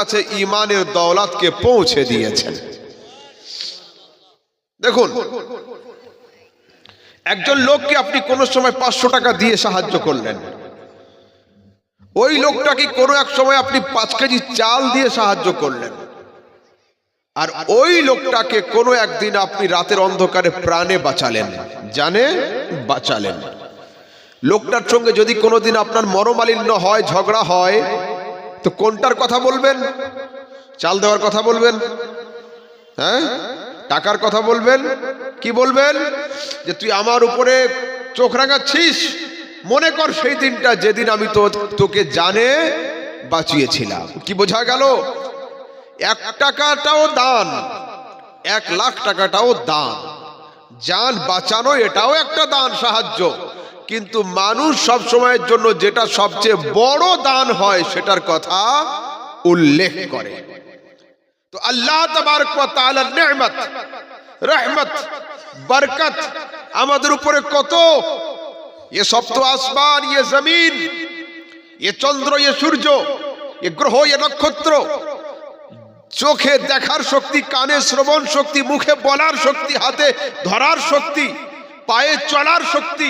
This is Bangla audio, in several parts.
কাছে ইমানের দৌলাতকে পৌঁছে দিয়েছেন। দেখুন, একজন লোককে আপনি কোনো সময় পাঁচশো টাকা দিয়ে সাহায্য করলেন। ওই লোকটাকে কোনো এক সময় আপনি পাঁচ কেজি চাল দিয়ে সাহায্য করলেন। আর ওই লোকটাকে কোনো একদিন আপনি রাতের অন্ধকারে প্রাণে বাঁচালেন, জানে বাঁচালেন। লোকটার সঙ্গে যদি কোনোদিন আপনার মরমালিন্য হয়, ঝগড়া হয় তো কোনটার কথা বলবেন? চাল দেওয়ার কথা বলবেন? হ্যাঁ? টাকার কথা বলবেন? কি বলবেন? যে তুই আমার উপরে চোখ রাঙাচ্ছিস? মনে কর সেই দিনটা যেদিন আমি তো তোকে জানে বাঁচিয়েছিলাম। কি বোঝা গেল? এক টাকাটাও দান, এক লাখ টাকাটাও দান। যান বাঁচানো, এটাও একটা দান, সাহায্য। কিন্তু মানুষ সব সময়ের জন্য যেটা সবচেয়ে বড় দান হয় সেটার কথা উল্লেখ করে। তো আল্লাহ রহমত, বরকত আমাদের উপরে কত? এ সপ্ত আসমান ইয়ে জমিন, এ চন্দ্র, এ সূর্য, এ গ্রহ, এ নক্ষত্র, চোখে দেখার শক্তি, কানে শ্রবণ শক্তি, মুখে বলার শক্তি, হাতে ধরার শক্তি, পায়ে চলার শক্তি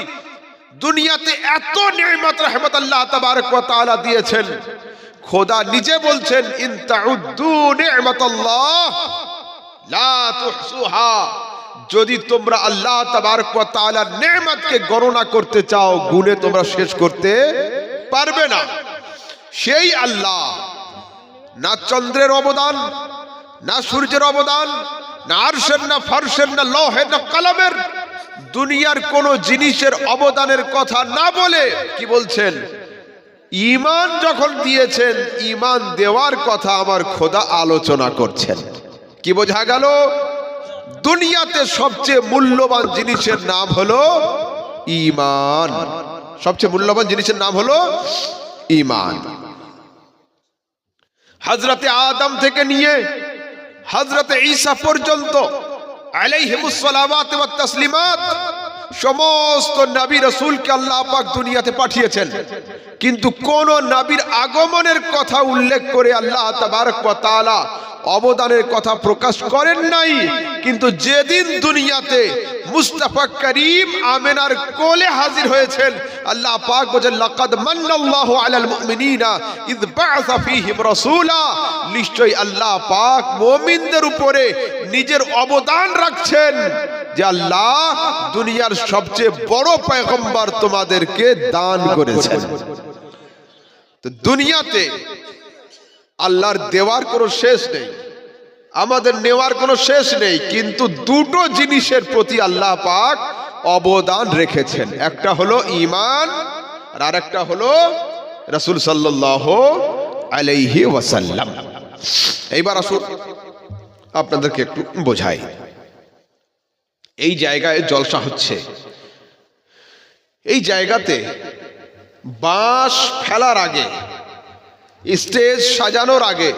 দুনিয়াতে এত নিয়ামত রহমত আল্লাহ তাবারক তাআলা দিয়েছেন। খোদা নিজে বলছেন যদি তোমরা আল্লাহ তাবারক ওয়া তাআলার নেয়ামতকে গণনা করতে চাও, গুণে তোমরা শেষ করতে পারবে না। সেই আল্লাহ না চন্দ্রের অবদান, না সূর্যের অবদান, না আরশের, না ফারশের, না লহের, না কলমের দুনিয়ার কোন জিনিসের অবদানের কথা না বলে কি বলছেন? ইমান যখন দিয়েছেন, ইমান দেওয়ার কথা আমার খোদা আলোচনা করছেন। কি বোঝা গেল? দুনিয়াতে সবচেয়ে মূল্যবান জিনিসের নাম হলো ইমান। সবচেয়ে মূল্যবান জিনিসের নাম হলো ইমান। হজরতে আদম থেকে নিয়ে হজরতে ঈসা পর্যন্ত সমস্ত নবী রসুলকে আল্লাহ পাক দুনিয়াতে পাঠিয়েছেন। কিন্তু কোন নাবির আগমনের কথা উল্লেখ করে আল্লাহ তাবারক তাআলা অবদানের কথা প্রকাশ করেন নাই, কিন্তু যেদিন দুনিয়াতে মুস্তাফা করিম আমেনার কোলে হাজির হয়েছেন, আল্লাহ পাক বলেন লাকাদ মান্নাল্লাহু আলাল মুমিনিনা ইদ বাআসা ফীহিম রাসূলা। নিশ্চয়ই আল্লাহ পাক মুমিনদের উপরে নিজের অবদান রাখছেন যে আল্লাহ দুনিয়ার সবচেয়ে বড় পয়গম্বর তোমাদেরকে দান করেছেন। তো দুনিয়াতে আল্লাহর দেওয়ার কোনো শেষ নেই, আমাদের নেওয়ার কোনো শেষ নেই, কিন্তু দুটো জিনিসের প্রতি আল্লাহ পাক অবদান রেখেছেন। একটা হলো ইমান আর আরেকটা হলো রাসূল সাল্লাল্লাহু আলাইহি ওয়াসাল্লাম। এইবার আসুন, আপনাদেরকে একটু বোঝাই। এই জায়গায় জলসা হচ্ছে। এই জায়গাতে বাঁশ ফেলার আগে স্টেজ সাজানোর আগে,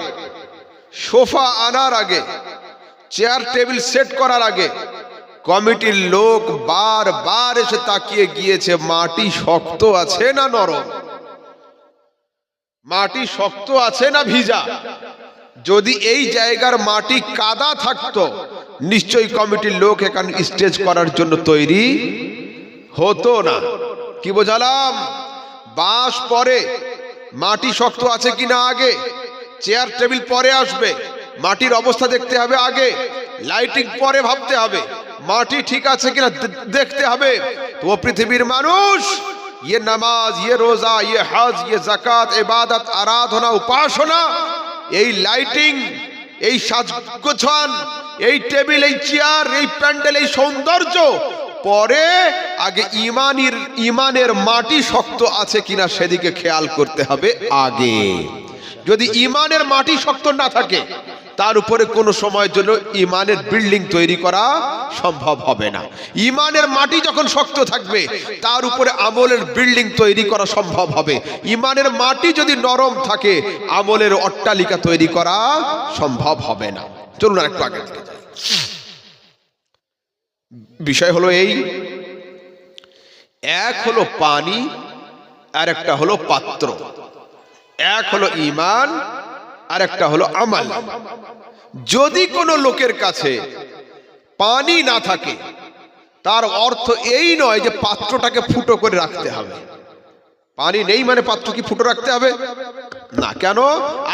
সোফা আনার আগে, চেয়ার টেবিল সেট করার আগে, কমিটির লোক বার বার এসে তাকিয়ে গিয়েছে, মাটি শক্ত আছে না নরম? মাটি শক্ত আছে না ভিজা? যদি এই জায়গার মাটি কাদা থাকতো, নিশ্চয়ই কমিটির লোক এখানে স্টেজ করার জন্য তৈরি হতো না। কি বোঝালাম? বাঁশ পরে মাটি শক্ত আছে কিনা আগে? চেয়ার টেবিল পরে আসবে। মাটির অবস্থা দেখতে হবে আগে। লাইটিং পরে ভাবতে হবে। মাটি ঠিক আছে কিনা দেখতে হবে। তো পৃথিবীর মানুষ ইয়ে নামাজ ইয়ে রোজা ইয়ে হজ ইয়ে জাকাত এবাদত আরাধনা, উপাসনা, এই লাইটিং এই সাজগোছান, এই টেবিল এই চেয়ার এই প্যান্ডেল এই সৌন্দর্য পরে আগে ইমানের ইমানের মাটি শক্ত আছে কিনা সেদিকে খেয়াল করতে হবে আগে। যদি ইমানের মাটি শক্ত না থাকে, তার উপরে কোনো সময়ের জন্য ইমানের বিল্ডিং তৈরি করা সম্ভব হবে না। ইমানের মাটি যখন শক্ত থাকবে, তার উপরে আমলের বিল্ডিং তৈরি করা সম্ভব হবে। ইমানের মাটি যদি নরম থাকে, আমলের অট্টালিকা তৈরি করা সম্ভব হবে না। চলুন আর একটু আগে। বিষয় হলো এই, এক হলো পানি আর একটা হলো পাত্র। এক হলো ইমান আর একটা হলো আমাল। যদি কোনো লোকের কাছে পানি না থাকে, তার অর্থ এই নয় যে পাত্রটাকে ফুটো করে রাখতে হবে। পানি নেই মানে পাত্র কি ফুটো রাখতে হবে? না কেন?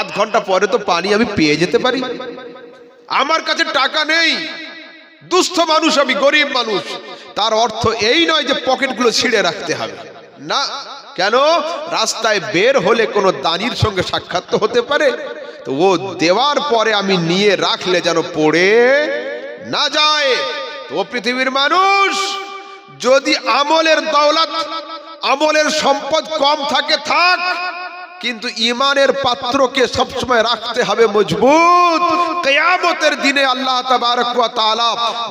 আধ ঘণ্টা পরে তো পানি আমি পেয়ে যেতে পারি। আমার কাছে টাকা নেই। দুস্থ মানুষ, আমি গরিব মানুষ। তার অর্থ এই নয় যে পকেটগুলো ছিঁড়ে রাখতে হবে। না, কেন? রাস্তায় বের হলে কোনো দানির সঙ্গে সাক্ষাৎ হতে পারে। তো ও দেওয়ার পরে আমি নিয়ে রাখলে যেন পড়ে না যায়। তো পৃথিবীর মানুষ, যদি আমলের দৌলত, আমলের সম্পদ কম থাকে, থাক। কিন্তু ইমানের পাত্রকে সবসময় রাখতে হবে মজবুত। কেয়ামতের দিনে আল্লাহ তাবারক ওয়া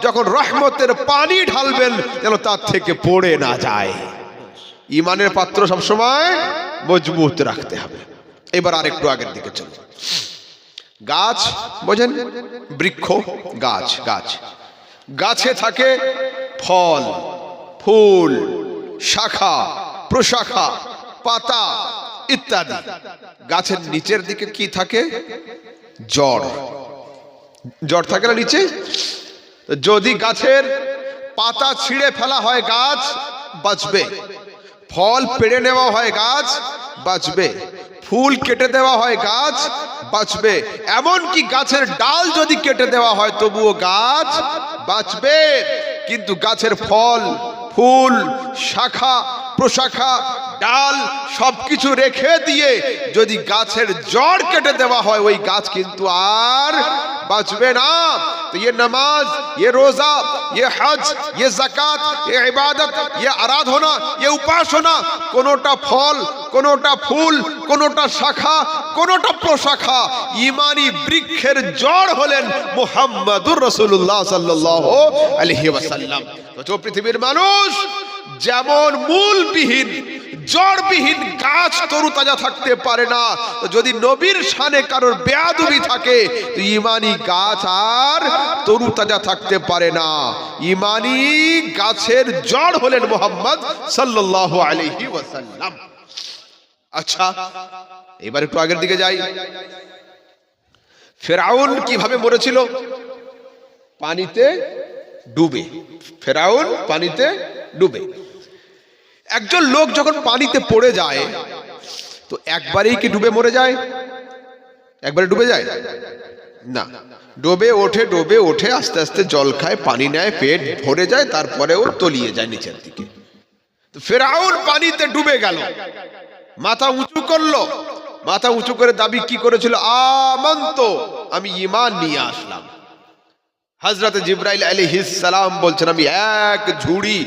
যখন রহমতের পানি ঢালবেন, যেন তার থেকে পড়ে না যায়। ইমানের পাত্র সবসময় মজবুত রাখতে হবে। এবার আরেকটু আগের দিকে চলো গাছ, বোঝেন? বৃক্ষ, গাছ গাছ। গাছে থাকে ফল, ফুল, শাখা, প্রশাখা, পাতা ইত্যাদি। গাছের নিচের দিকে কি থাকে? জড় জড় থাকে না নিচে? যদি গাছের পাতা ছিঁড়ে ফেলা হয় গাছ, বাঁচবে। ফল পেড়ে নেওয়া হয় গাছ, বাঁচবে। ফুল কেটে দেওয়া হয় গাছ, বাঁচবে। এমনকি গাছের ডাল যদি কেটে দেওয়া হয়, তবুও গাছ বাঁচবে। কিন্তু গাছের ফল, ফুল, শাখা প্রশাখা ডাল সবকিছু রেখে দিয়ে যদি গাছের জড় কেটে দেওয়া হয় ওই গাছ কিন্তু আর বাঁচবে না তো ये नमाज ये रोजा ये हज ये জাকাত ये ইবাদত ये আরাধনা ये উপাসনা কোনোটা ফল কোনোটা ফুল কোনোটা শাখা কোনোটা প্রশাখা ইমানি বৃক্ষের জড় হলেন মুহাম্মাদুর রাসূলুল্লাহ সাল্লাল্লাহু আলাইহি ওয়াসাল্লাম তো পৃথিবীর মানুষ যেমন মূলবিহীন, জড়বিহীন গাছ তরুতাজা থাকতে পারে না। যদি নবীর সানে কারোর বেয়াদবি থাকে, তো ইমানি গাছ আর তরুতাজা থাকতে পারে না। ইমানি গাছের জড় হলেন মোহাম্মদ সাল্লাল্লাহু আলাইহি ওয়াসাল্লাম। আচ্ছা এবার একটু আগের দিকে যাই। ফেরাউন কীভাবে মরেছিল? পানিতে ডুবে। ফেরাউন পানিতে ডুবে। একজন লোক যখন পানিতে পড়ে যায়, তো একবারেই কি ডুবে মরে যায়? একবারে ডুবে যায়? না। ডোবে ওঠে ডোবে ওঠে, আস্তে আস্তে জল খায়, পানি নেয়, পেট ভরে যায় তারপরে ও তলিয়ে যায় নিচের দিকে। ফেরাউন পানিতে ডুবে গেল। মাথা উঁচু করল। মাথা উঁচু করে দাবি কি করেছিল? আমন্ত, আমি ইমান নিয়ে আসলাম। হজরত জিব্রাইল আলাইহিস সালাম বলছেন, আমি এক ঝুড়ি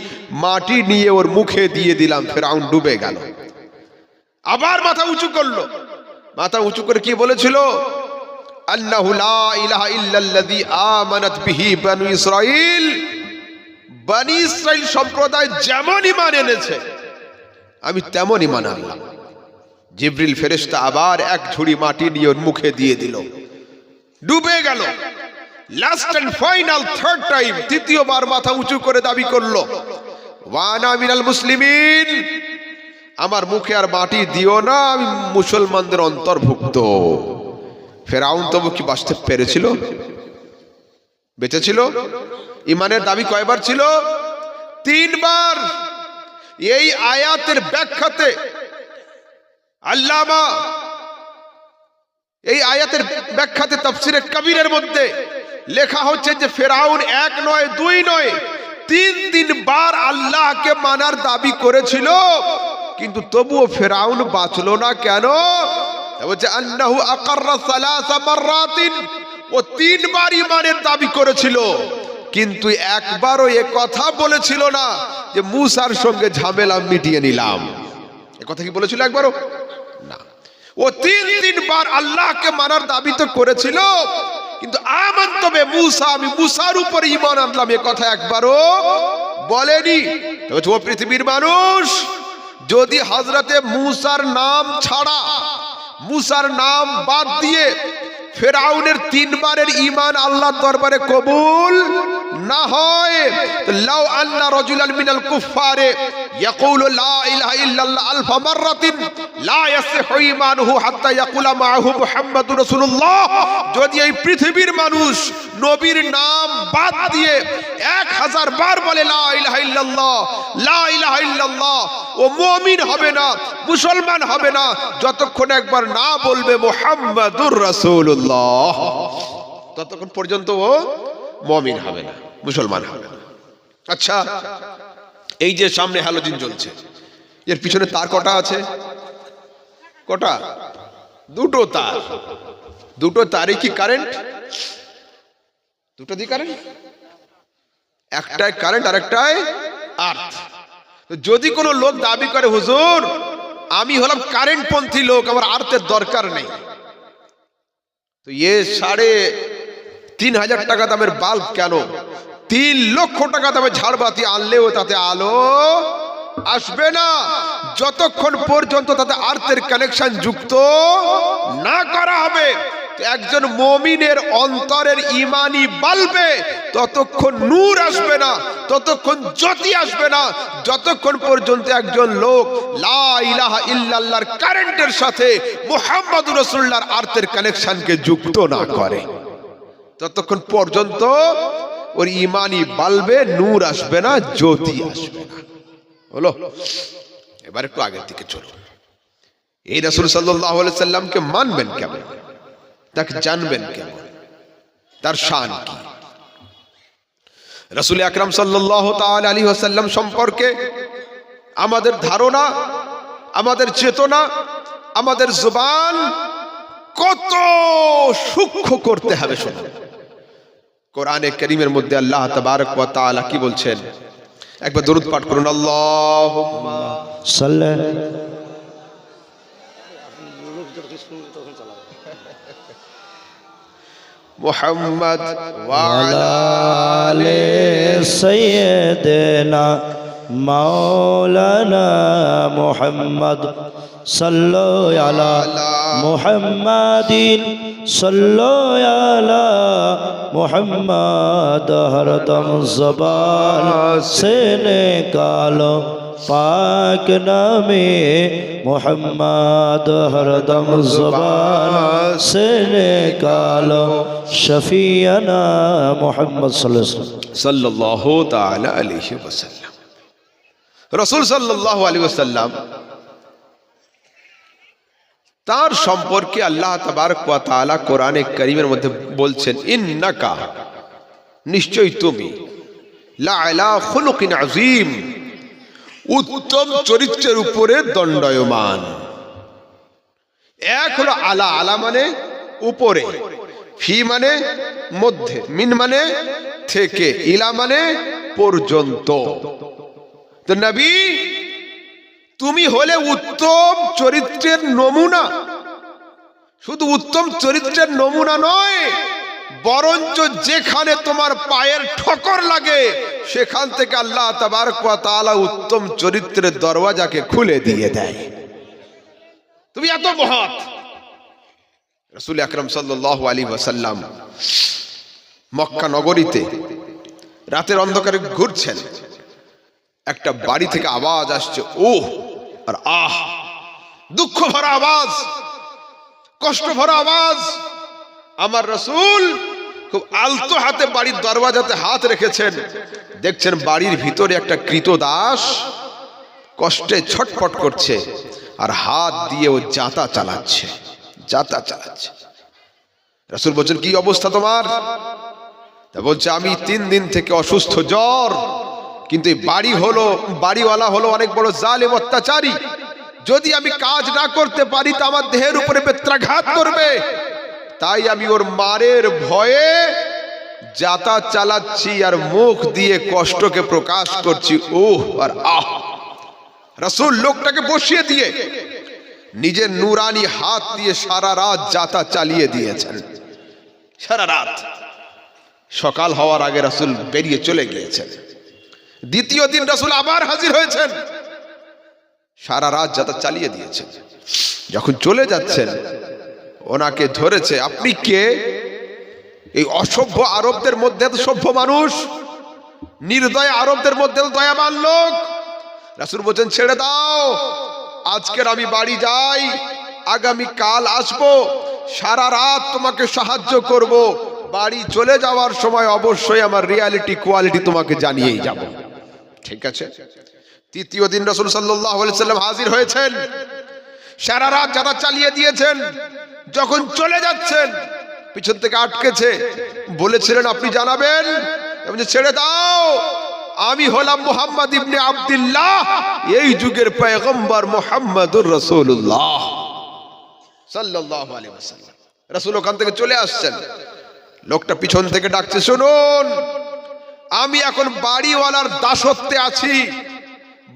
মাটি নিয়ে ওর মুখে দিয়ে দিলাম, ফেরাউন ডুবে গেল। আবার মাথা উঁচু করল। মাথা উঁচু করে কি বলেছিল? সম্প্রদায় এনেছে, আমি আবার এক ঝুড়ি মাটি নিয়ে ওর মুখে দিয়ে দিল। ডুবে গেল। Last and final third time তৃতীয়বার মাথা উঁচু করে দাবি করল। ওয়ানা মিনাল মুসলিমিন, আমার মুখে আর মাটি দিও না, আমি মুসলমানদের অন্তর্ভুক্ত। ফেরাউন তবু কি বাঁচতে পেরেছিল? বেঁচে ছিল ইমানের দাবি কয়বার ছিল? তিনবার। এই আয়াতের ব্যাখ্যাতে আল্লামা, এই আয়াতের ব্যাখ্যাতে তাফসিরে কবিরের মধ্যে লেখা হচ্ছে যে ফেরাউন এক নয়, দুই নয়, তিন তিনবার আল্লাহকে মানার দাবি করেছিল, কিন্তু তবুও ফেরাউন বাঁচলো না কেন? বলছে আকাররা ও তিনবার দাবি করেছিল, কিন্তু একবারও বলেছিল না যে মুসার সঙ্গে ঝামেলা মিটিয়ে নিলাম। বলেছিল একবারও? না। ও তিন আল্লাহকে মানার দাবি তো করেছিল কিন্তু আমার তবে মুসা, আমি মুসার উপরে ইমান আনলাম এ কথা একবারও বলেনি। তো ও পৃথিবীর মানুষ, যদি হাজরাতে মুসার নাম ছাড়া, মুসার নাম বাদ দিয়ে ফেরাউনের তিনবারের ইমান আল্লাহর দরবারে কবুল না হয় লাউ আন্না রাজুলান মিনাল কুফারে ইয়াকুলু লা ইলাহা ইল্লাল্লাহ আলফা মাররাতিন লা ইয়াসিহু ঈমানুহু হাত্তা ইয়াকুলা মাআহু মুহাম্মাদুর রাসূলুল্লাহ। যদি এই পৃথিবীর মানুষ নবীর নাম বাদ দিয়ে এক হাজার বার বলে লা ইলাহা ইল্লাল্লাহ, লা ইলাহা ইল্লাল্লাহ, ও মুমিন হবে না, মুসলমান হবে না, যতক্ষণ একবার না বলবে মুহাম্মাদুর রাসূলুল্লাহ। ততক্ষণ পর্যন্ত ও মমিন হবে না, মুসলমান হবে না। আচ্ছা এই যে সামনে হ্যালোজিন জ্বলছে, এর পিছনে তার কটা আছে? কটা? দুটো তার। দুটো তারই কি কারেন্ট দুটো দি কারেন্ট একটাই কারেন্ট আর একটাই আর্থ যদি কোনো লোক দাবি করে, হুজুর, আমি হলাম কারেন্ট পন্থী লোক, আমার আর্থের দরকার নেই। তো এ সাড়ে তিন হাজার টাকা দামের বাল্ব কেন? তিন লক্ষ টাকা দামের ঝাড়বাতি আনলেও তাতে আলো আসবে না। যতক্ষণ পর্যন্ত তাতে আর্থের কানেকশন যুক্ত না করা হবে একজন মমিনের অন্তরের ইমানি বালবে, ততক্ষণ নূর আসবে না, ততক্ষণ জ্যোতি আসবে না, যতক্ষণ পর্যন্ত একজন লোক লা ইলাহা ইল্লাল্লাহর কারেন্টের সাথে মোহাম্মদ রাসূলুল্লাহর আর্থের কানেকশনকে যুক্ত না করে। ততক্ষণ পর্যন্ত ওর ইমানি বালবে, নূর আসবে না, জ্যোতি আসবে না। হলো, এবার একটু আগের দিকে চলো এই রাসূল আলাইহি সাল্লামকে মানবেন কেমন? তাকে জানবেন কেমন? তার শান কি? রাসূল আকরাম সাল্লাল্লাহু তাআলা আলাইহি ওয়াসাল্লাম সম্পর্কে আমাদের ধারণা, আমাদের চেতনা, আমাদের জবান কত সূক্ষ্ম করতে হবে শোনো কোরআনে করিমের মধ্যে আল্লাহ তাবারক তাআলা কি বলছেন? একবার দরুদ পাঠ করুন, আল্লাহুম্মা সাল্লাহ মুহাম্মদ ওয়া আলা আলে সৈয়দনা মাওলানা মুহাম্মদ সাল্লো আলা মুহাম্মাদিন সাল্লো আলা মুহাম্মদ হরদম জবান সে নিকালো পাক নামে মোহাম্মদ হরদম জবান সেনে কালো শফিয়ানা মোহাম্মদ সাল্লাহ আলহি ওসাল্লাম রসুল সাল্লাহ আলী ওসাল্লাম তার সম্পর্কে আল্লাহ তাবারক তালা কোরআনে করিমের মধ্যে বলছেন, ইন্নাকা, নিশ্চয়ই তুমি, লা আলা খুলুকিন আজিম উত্তম চরিত্রের উপরে দণ্ডায়মান। এক হলো আলা আলা মানে উপরে, ফি মানে মধ্যে, মিন মানে থেকে, ইলা মানে পর্যন্ত। নবী, তুমি হলে উত্তম চরিত্রের নমুনা। শুধু উত্তম চরিত্রের নমুনা নয় বরঞ্চ যেখানে তোমার পায়ের ঠকর লাগে, সেখান থেকে আল্লাহ তাআলা উত্তম চরিত্রের দরওয়াজাকে খুলে দিয়ে দেয়। তুমি এত মহৎ। রসুল আকরম সাল্লাহ আলী ওয়াসাল্লাম মক্কা নগরীতে রাতের অন্ধকারে ঘুরছেন। একটা বাড়ি থেকে আওয়াজ আসছে ও আর আহ, দুঃখ ভরা আওয়াজ, কষ্ট ভরা আওয়াজ। আমার রসুল খুব আলতো হাতে বাড়ির দরওয়াজাতে হাত রেখেছেন। দেখছেন বাড়ির ভিতরে একটা কৃত দাস কষ্টে ছটফট করছে আর হাত দিয়ে ও জাতা চালাচ্ছে জাতা চালাচ্ছে। রাসুল বলছেন, কি অবস্থা তোমার? তা বলছে, আমি তিন দিন থেকে অসুস্থ জ্বর, কিন্তু এই বাড়ি হলো, বাড়িওয়ালা হলো অনেক বড় জালেম অত্যাচারী। যদি আমি কাজ না করতে পারি, তা আমার দেহের উপরে বেত্রাঘাত করবে। তাই আমি ওর মারের ভয়ে যাতা চালাচ্ছি আর মুখ দিয়ে কষ্টকে প্রকাশ করছি। ওহ আর আহ। রাসূল লোকটাকে বসিয়ে দিয়ে নিজের নুরানি হাত দিয়ে সারা রাত যাতা চালিয়ে দিয়েছেন। সারা রাত। সকাল হওয়ার আগে রাসূল বেরিয়ে চলে গিয়েছেন। দ্বিতীয় দিন রাসূল আবার হাজির হয়েছেন। সারা রাত যাতা চালিয়ে দিয়েছেন। যখন চলে যাচ্ছেন ওনাকে ধরেছে। আপনি কে? এই অসভ্য আরবদের মধ্যে তো সভ্য মানুষ? নির্দয় আরবদের মধ্যে দয়াবান লোক? রাসুল বলছেন, ছেড়ে দাও। আজকের আমি বাড়ি যাই। আগামী কাল আসব। সারা রাত তোমাকে সাহায্য করব। বাড়ি চলে যাওয়ার সময় অবশ্যই আমার রিয়ালিটি কোয়ালিটি তোমাকে জানিয়েই যাব। ঠিক আছে? তৃতীয় দিন রসুল সাল্লাহ সাল্লাম হাজির হয়েছেন। সারা রাত যারা চালিয়ে দিয়েছেন, যখন চলে যাচ্ছেন, পিছন থেকে আটকেছে, বলেছিলেন, আপনি জানাবেন? ছেড়ে দাও। আমি হলাম মোহাম্মদ ইবনে আব্দুল্লাহ, এই যুগের পয়গম্বর মোহাম্মদুর রসুল্লাহ ওয়াসাল্লাম। রাসূল ওখান থেকে চলে আসছেন। লোকটা পিছন থেকে ডাকছে, শুনুন, আমি এখন বাড়িওয়ালার দাসত্বে আছি,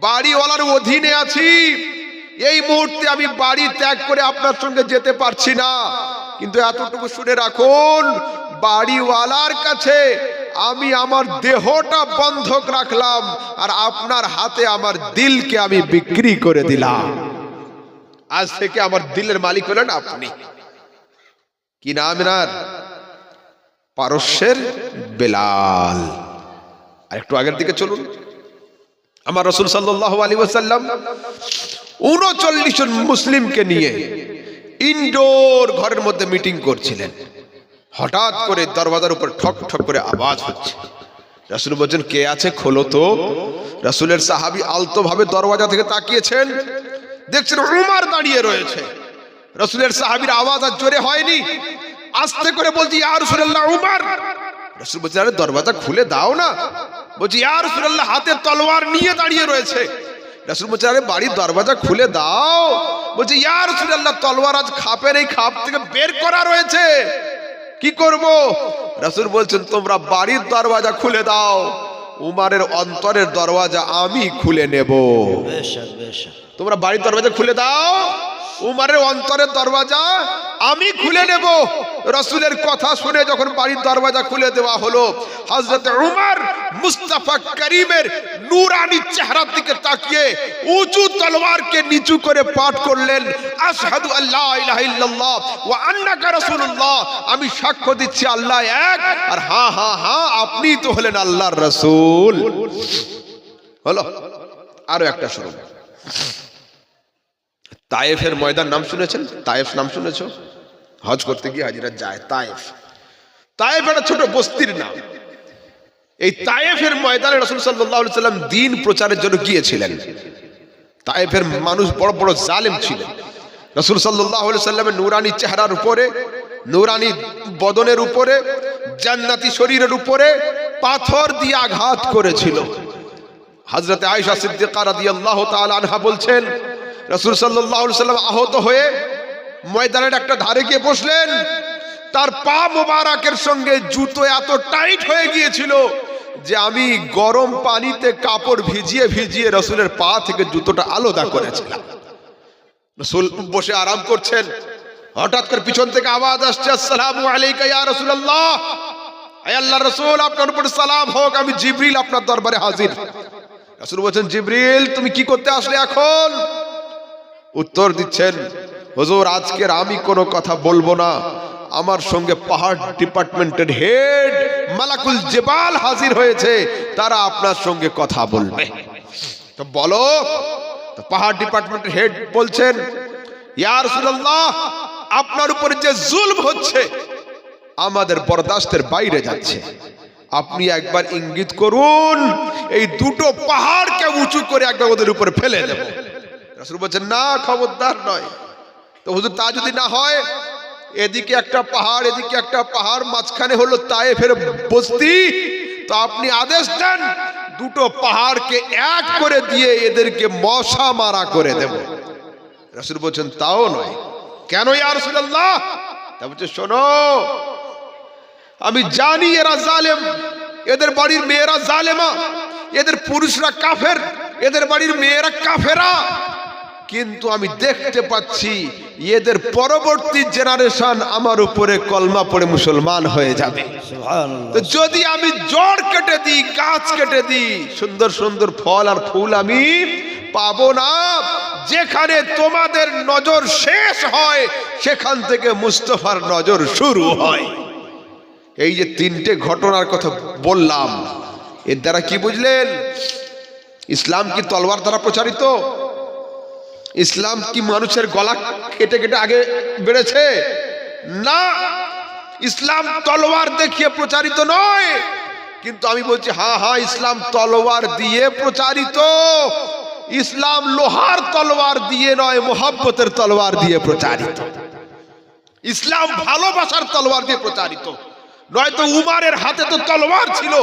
বাড়িওয়ালার অধীনে আছি। এই মুহূর্তে আমি বাড়ি ত্যাগ করে আপনার সঙ্গে যেতে পারছি না। কিন্তু এতটুকু শুনে রাখুন, বাড়িওয়ালার কাছে আমি আমার দেহটা বন্ধক রাখলাম আর আপনার হাতে আমার দিলকে আমি বিক্রি করে দিলাম। আজ থেকে আমার দিলের মালিক হলেন আপনি। কি নাম এনার? পারস্যের বেলাল। আর একটু আগের দিকে চলুন। আমার রসুল সাল্লাহ আলী ওসাল্লাম উনচল্লিশ জন মুসলিমকে নিয়ে ইনডোর ঘরের মধ্যে মিটিং করছিলেন। হঠাৎ করে দরওয়াজার উপর ঠক ঠক করে আওয়াজ হচ্ছে। রাসুল বলছেন, কে আছে? খোলো তো। রাসুলের সাহাবি আলতো ভাবে দরওয়াজা থেকে তাকিয়েছেন। দেখছেন উমার দাঁড়িয়ে রয়েছে। রসুলের সাহাবির আওয়াজ আর জোরে হয়নি। আস্তে করে বলছি আর উমার! রসুল বলছে আরে দরওয়াজা খুলে দাও না। বলছি আর রসুল্লাহ হাতে তলোয়ার নিয়ে দাঁড়িয়ে রয়েছে। রাসুল বলছে, আরে বাড়ির দরওয়াজা খুলে দাও। বলছে ইয়ার রসুল্লাহ তলোয়ার আজ খাপের এই খাপ থেকে বের করা রয়েছে। কি করব? রাসুল বলছেন, তোমরা বাড়ির দরওয়াজা খুলে দাও। উমারের অন্তরের দরওয়াজা আমি খুলে নেব। বেশ বেশক তোমরা বাড়ির দরওয়াজা খুলে দাও। উমারের অন্তরের দরওয়াজা আমি খুলে নেব। রসুলের কথা শুনে যখন বাড়ির দরওয়াজা খুলে দেওয়া হলো হজরত উমার মুস্তাফা করিমের নুরানি চেহারার দিকে তাকিয়ে উঁচু তলোয়ারকে নিচু করে পাঠ করলেন, আশহাদু আল্লাহ ইলাহা ইল্লাল্লাহ ওয়া আন্নাকা রাসূলুল্লাহ। আমি সাক্ষ্য দিচ্ছি আল্লাহ এক, আর হ্যাঁ হ্যাঁ হ্যাঁ আপনি তো হলেন আল্লাহর রাসূল। হলো, আরও একটা শুরু তায়েফের ময়দান নাম শুনেছেন? তায়েফ নাম শুনেছ? হজ করতে গিয়ে হাজিরা যায় তায়েফ। তায়েফ একটা ছোট বস্তির নাম। এই তায়েফের ময়দানে রসুল সাল্লাম দিন প্রচারের জন্য গিয়েছিলেন। তায়েফের মানুষ বড় বড় জালেম ছিলেন। রসুল সাল্লাহ সাল্লামের নুরানি চেহারার উপরে, নুরানি বদনের উপরে, জান্নাতি শরীরের উপরে পাথর দিয়ে আঘাত করেছিল। হজরতে আয়সা সিদ্দিকা রাদিয়াল্লাহু তাআলা আনহা বলছেন রাসূল আলাইহি সাল্লাম আহত হয়ে ময়দানের একটা ধারে গিয়ে বসলেন। তার পা মোবারকের সঙ্গে জুতো এত টাইট হয়ে গিয়েছিল যে আমি গরম পানিতে কাপড় ভিজিয়ে ভিজিয়ে রসুলের পা থেকে জুতোটা আলাদা করেছিলাম। রসুল বসে আরাম করছেন। হঠাৎ করে পিছন থেকে আওয়াজ আসছে, আসসালামু আলাইকা ইয়া রাসূলুল্লাহ। আয় আল্লাহ রসুল, আপনার উপর সালাম হোক, আমি জিবরিল আপনার দরবারে হাজির। রাসূল বলছেন, জিবরিল, তুমি কি করতে আসলে এখন? উত্তর দিচ্ছেন, হুজুর, আজকের আমি কোনো কথা বলব না। আমার সঙ্গে পাহাড় ডিপার্টমেন্টের হেড মালাকুল জেবাল হাজির হয়েছে। তারা আপনার সঙ্গে কথা বলবে। তো বলো পাহাড় ডিপার্টমেন্টের হেড বলছেন, ইয়া রাসূলুল্লাহ, আপনার উপরে যে জুলম হচ্ছে, আমাদের বরদাস্তের বাইরে যাচ্ছে। আপনি একবার ইঙ্গিত করুন, এই দুটো পাহাড়কে উঁচু করে একবার ওদের উপরে ফেলে দেব। রাসূল বলছেন, না, খবরদার নয়। তো হুজুর, তা যদি না হয়, এদিকে একটা পাহাড়, এদিকে একটা পাহাড়, মাঝখানে হলো তায়ে ফের বস্তি। তো আপনি আদেশ দেন, দুটো পাহাড়কে এক করে দিয়ে এদেরকে মশা মারা করে দেব। রাসূল বলছেন, তাও নয়। কেন ইয়া রাসূলুল্লাহ? তা বলছে, শোনো, আমি জানি এরা জালেম। এদের বাড়ির মেয়েরা জালেমা। এদের পুরুষরা কাফের। এদের বাড়ির মেয়েরা কাফেরা। কিন্তু আমি দেখতে পাচ্ছি এদের পরবর্তী জেনারেশন আমার উপরে কলমা পড়ে মুসলমান হয়ে যাবে। তো যদি আমি জড় কেটে দিই গাছ কেটে দিই সুন্দর সুন্দর ফল আর ফুল আমি পাবো না। যেখানে তোমাদের নজর শেষ হয় সেখান থেকে মুস্তফার নজর শুরু হয়। এই যে তিনটে ঘটনার কথা বললাম এর দ্বারা কি বুঝলেন? ইসলাম কি তলোয়ার দ্বারা প্রচারিত? ইসলাম কি মানুষের গলা কেটে কেটে আগে বেড়েছে? না, ইসলাম তলোয়ার দেখিয়ে প্রচারিত নয়। কিন্তু আমি বলছি হ্যাঁ হ্যাঁ ইসলাম তলোয়ার দিয়ে প্রচারিত। ইসলাম লোহার তলোয়ার দিয়ে নয়, মোহাব্বতের তলোয়ার দিয়ে প্রচারিত। ইসলাম ভালোবাসার তলোয়ার দিয়ে প্রচারিত। নয়তো উমারের হাতে তো তলোয়ার ছিল।